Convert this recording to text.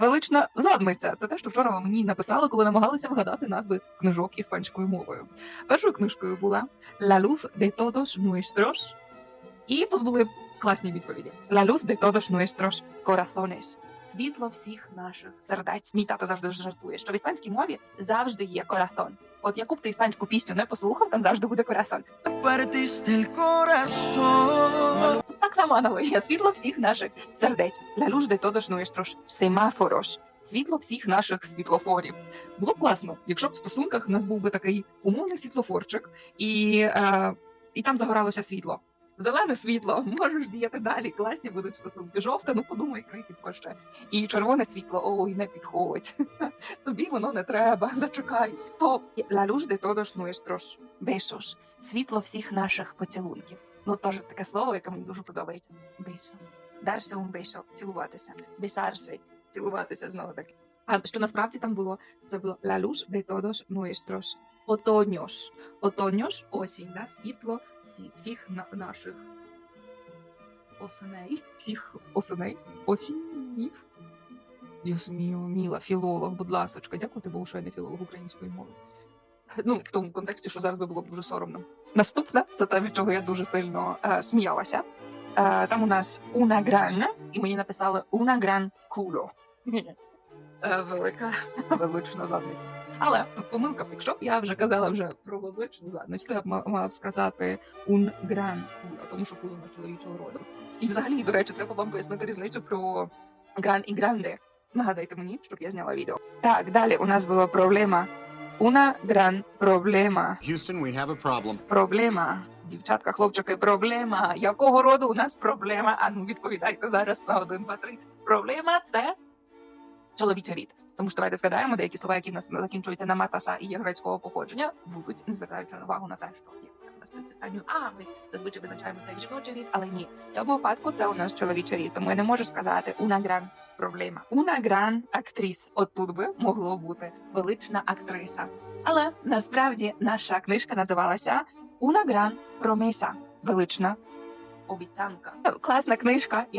Велична задниця. Це те, що вчора мені написали, коли намагалися вгадати назви книжок іспанською мовою. Першою книжкою була La luz de todos nuestros. І тут були класні відповіді. La luz de todos nuestros corazones. Світло всіх наших сердець. Мій тато завжди жартує, що в іспанській мові завжди є коразон. От яку б ти іспанську пісню не послухав, там завжди буде corazón. Так само аналогія. Світло всіх наших сердець. La luz de todos nuestros semáforos. Світло всіх наших світлофорів. Було б класно, якщо б в стосунках в нас був би такий умовний світлофорчик, і, е, і там загоралося світло. Зелене світло, можеш діяти далі. Класні будуть стосунки. Жовте, ну подумай, крихітко ще. І червоне світло, ой, не підходь. Тобі воно не треба. Зачекай, стоп. Luz de todos nuestros besos. Світло всіх наших поцілунків. Ну, теж таке слово, яке мені дуже подобається. Бейсо. Дарся un beso. Цілуватися. Бесарси. Цілуватися знову таки. А що насправді там було? Це було la luz de todos nuestros otoños. Otoños – осінь, да? світло всіх на- наших осеней. Всіх осеней. Осіннів. Діос міла, філолог, будь ласочка. Дякувати Богу, що я не філолог української мови. Ну, в тому контексті, що зараз би було б дуже соромно. Наступна це те, від чого я дуже сильно е, сміялася. Е, там у нас una gran, і мені написали una gran culo. Е, велика велична задниця. Але тут помилка, якщо б я вже казала вже про величну задницю, то я б мала б сказати un gran culo, тому що куло на чоловічого роду. І взагалі, до речі, треба вам пояснити різницю про gran і grande. Нагадайте мені, щоб я зняла відео. Так, далі у нас була проблема. Una gran проблема. Houston, we have a problem. Проблема. Дівчатка, хлопчики, проблема. Якого роду у нас проблема? А ну відповідайте зараз на один, два, три. Проблема це чоловічий рід. Тому що давайте згадаємо, деякі слова, які в нас закінчуються на матаса і є грецького походження, будуть, не звертаючи увагу на те, що є наступні станію, а ми зазвичай визначаємо це як жіночий рід, але ні. В цьому випадку це у нас чоловічий рід, тому я не можу сказати una gran проблема. Una gran actriz. От тут би могло бути велична актриса. Але насправді наша книжка називалася Una gran promesa. Велична обіцянка. Класна книжка. Я